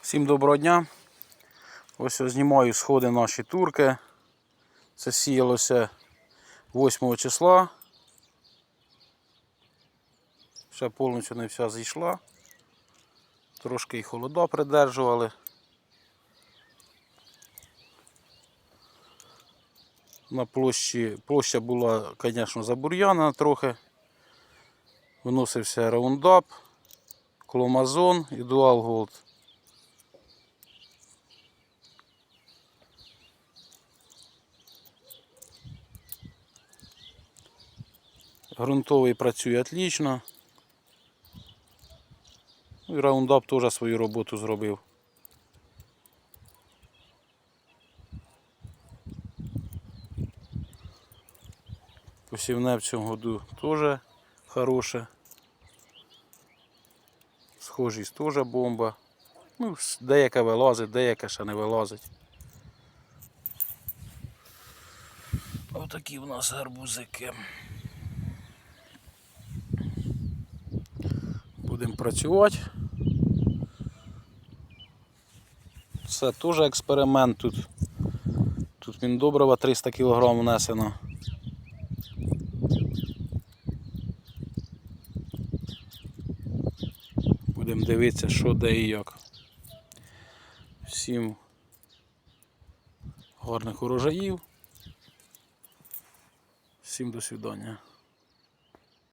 Всім доброго дня. Ось я знімаю сходи наші турки. Це сіялося 8 числа. Ще повністю не вся зійшла. Трошки і холода придержували. На площі, площа була, звісно, забур'яна трохи. Виносився раундап, кломазон і дуал голд. Грунтовий працює отлично. Ну І раундап теж свою роботу зробив. Посівне в цьому году теж хороше. Схожість теж бомба. Ну, деяка вилазить, деяка ще не вилазить. Отакі в нас гарбузики. Будемо працювати. Це теж експеримент тут. Тут міндобрива 300 кг внесено. Будемо дивитися, що де і як. Всім гарних урожаїв. Всім до свидання.